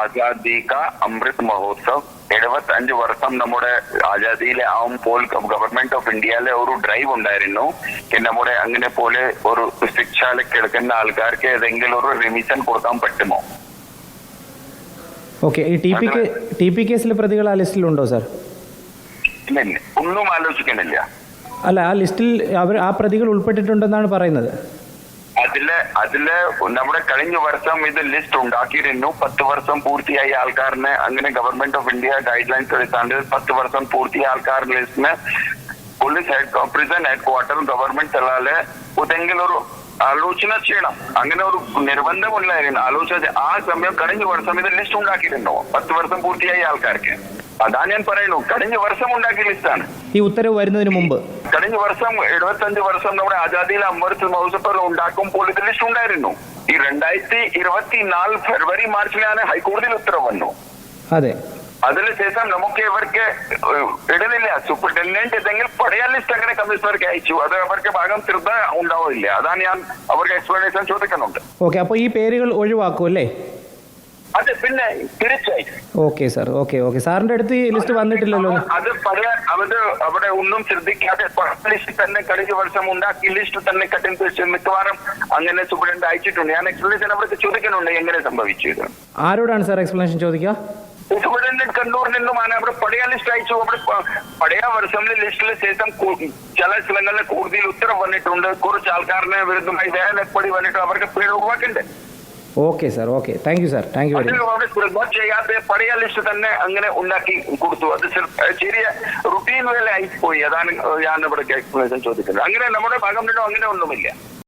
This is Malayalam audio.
ആസാദി കാ അമൃത് മഹോത്സവ്. എഴുപത്തി അഞ്ച് വർഷം നമ്മുടെ ആസാദിയിലെ ആവുമ്പോൾ ഗവൺമെന്റ് ഓഫ് ഇന്ത്യയിലെ ഒരു ഡ്രൈവ് ഉണ്ടായിരുന്നു. നമ്മുടെ അങ്ങനെ പോലെ ഒരു ശിക്ഷയിലേക്ക് എടുക്കുന്ന ആൾക്കാർക്ക് ഏതെങ്കിലും ഒരു റിമിഷൻ കൊടുക്കാൻ പറ്റുമോ? ഓക്കെ ഈ ടി പി ടി പി കേസിലെ പ്രതികൾ ആ ലിസ്റ്റിലുണ്ടോ സാർ ഇല്ല ഇല്ല. ഒന്നും ആലോചിക്കണില്ല. അല്ല ആ ലിസ്റ്റിൽ അവർ ആ പ്രതികൾ ഉൾപ്പെട്ടിട്ടുണ്ടെന്നാണ് പറയുന്നത്. അതിൽ അതിൽ നമ്മുടെ കഴിഞ്ഞ വർഷം ഇത് ലിസ്റ്റ് ഉണ്ടാക്കിയിരുന്നു. പത്ത് വർഷം പൂർത്തിയായ ആൾക്കാരിന് അങ്ങനെ government of India guidelines എടുത്താണ്ട് പത്ത് വർഷം പൂർത്തിയായ ആൾക്കാരുടെ ലിസ്റ്റിന് police head prison headquarter government Talal ഏതെങ്കിലും ഒരു ആലോചന ചെയ്യണം. അങ്ങനെ ഒരു നിർബന്ധമില്ലായിരുന്നു ആലോചന ആ സമയം കഴിഞ്ഞ വർഷം ഇത് ലിസ്റ്റ് ഉണ്ടാക്കിയിട്ടുണ്ടോ? പത്ത് വർഷം പൂർത്തിയായ ആൾക്കാർക്ക്. അതാ ഞാൻ പറയുന്നു കഴിഞ്ഞ വർഷം ഉണ്ടാക്കിയ ലിസ്റ്റാണ് ഈ ഉത്തരവ് വരുന്നതിന് മുമ്പ് കഴിഞ്ഞ വർഷം എഴുപത്തഞ്ച് വർഷം നമ്മുടെ ആസാദിയിൽ അമൃത് മഹോത്സവം ഉണ്ടാക്കുമ്പോൾ ഇത് ലിസ്റ്റ് ഉണ്ടായിരുന്നു. ഈ രണ്ടായിരത്തി ഇരുപത്തിനാല് ഫെബ്രുവരി മാർച്ചിലാണ് ഹൈക്കോടതിയിൽ ഉത്തരവ് വന്നു. അതെ. അതിനുശേഷം നമുക്ക് ഇവർക്ക് ഇടുന്നില്ല. സൂപ്രണ്ടന്റ് എന്തെങ്കിലും പഴയ ലിസ്റ്റ് അങ്ങനെ കമ്മീഷണർക്ക് അയച്ചു. അത് അവർക്ക് ഭാഗം ശ്രദ്ധ ഉണ്ടാവില്ല. അതാണ് ഞാൻ അവർക്ക് എക്സ്പ്ലനേഷൻ ചോദിക്കുന്നുണ്ട്. ഓക്കെ അപ്പോൾ ഈ പേരുകൾ ഒഴിവാക്കും അല്ലേ? അത് പിന്നെ തീർച്ചയായും. ഓക്കെ സാർ ഓക്കെ ഓക്കെ സാറിന്റെ അടുത്ത് ഈ ലിസ്റ്റ് വന്നിട്ടില്ലല്ലോ. അത് പഴയ അവർ അവിടെ ഒന്നും ശ്രദ്ധിക്കാതെ ലിസ്റ്റ് തന്നെ കഴിഞ്ഞ വർഷം ഉണ്ടാക്കി ലിസ്റ്റ് തന്നെ കട്ടിങ് വെച്ച് മിക്കവാറും അങ്ങനെ സൂപ്രണ്ട് അയച്ചിട്ടുണ്ട്. ഞാൻ എക്സ്പ്ലനേഷൻ അവർക്ക് ചോദിക്കുന്നുണ്ട് എങ്ങനെ സംഭവിച്ചു ആരോടാണ് സാർ എക്സ്പ്ലനേഷൻ ചോദിക്കുക? സൂപ്രണ്ട് കണ്ണൂരിൽ നിന്നുമാണ് അവിടെ പഴയ ലിസ്റ്റ് അയച്ചു. അവിടെ പഴയ വർഷത്തിലെ ലിസ്റ്റിന് ശേഷം ചില സ്ഥലങ്ങളിൽ കൂടുതൽ ഉത്തരവ് വന്നിട്ടുണ്ട്. കുറച്ച് ആൾക്കാരനെ വിരുദ്ധമായി വേലപ്പടി വന്നിട്ട് അവർക്ക് പേര് ഒഴിവാക്കണ്ടേ okay sir okay thank you sir thank you very much ചെയ്യാതെ പഴയ ലിസ്റ്റ് തന്നെ അങ്ങനെ ഉണ്ടാക്കി കൊടുത്തു. അത് ചെറിയ റുട്ടീൻ വേല ആയിപ്പോയി അതാണ് ഞാൻ ഇവിടെ ചോദിക്കുന്നത്. അങ്ങനെ നമ്മുടെ ഭാഗം അങ്ങനെ ഒന്നുമില്ല.